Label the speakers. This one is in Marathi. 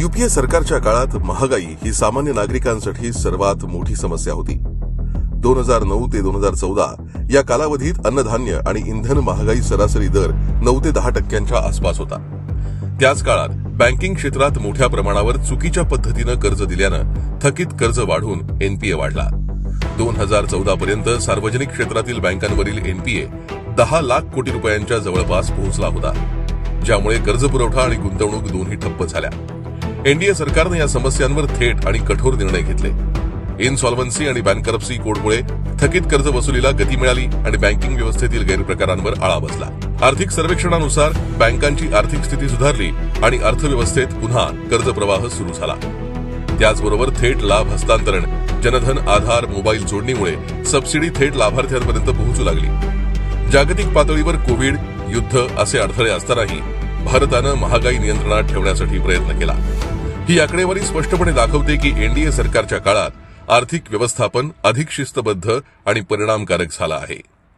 Speaker 1: युपीए सरकारच्या काळात महागाई ही सामान्य नागरिकांसाठी सर्वात मोठी समस्या होती. दोन हजार नऊ ते दोन हजार चौदा या कालावधीत अन्नधान्य आणि इंधन महागाई सरासरी दर नऊ ते दहा टक्क्यांच्या आसपास होता. त्याच काळात बँकिंग क्षेत्रात मोठ्या प्रमाणावर चुकीच्या पद्धतीनं कर्ज दिल्यानं थकीत कर्ज वाढून एनपीए वाढला. दोन हजार चौदा पर्यंत सार्वजनिक क्षेत्रातील बँकांवरील एनपीए दहा लाख कोटी रुपयांच्या जवळपास पोहोचला होता. ज्यामुळे कर्जपुरवठा आणि गुंतवणूक दोन्ही ठप्प झाल्या. एनडीए सरकारने या समस्यांवर थेट आणि कठोर निर्णय घेतले. इनसॉल्व्हन्सी आणि बँकरप्सी कोडमुळे थकीत कर्ज वसुलीला गती मिळाली आणि बँकिंग व्यवस्थेतील गैरप्रकारांवर आळा बसला. आर्थिक सर्वेक्षणानुसार बँकांची आर्थिक स्थिती सुधारली आणि अर्थव्यवस्थेत पुन्हा कर्जप्रवाह सुरू झाला. त्याचबरोबर थेट लाभ हस्तांतरण जनधन आधार मोबाईल जोडणीमुळे सबसिडी थेट लाभार्थ्यांपर्यंत पोहोचू लागली. जागतिक पातळीवर कोविड युद्ध असे अडथळे असतानाही भारतानं महागाई नियंत्रणात ठेवण्यासाठी प्रयत्न केला. ही आकडेवारी स्पष्टपणे दाखवते की एनडीए सरकारच्या काळात आर्थिक व्यवस्थापन अधिक शिस्तबद्ध आणि परिणामकारक झालं आहे.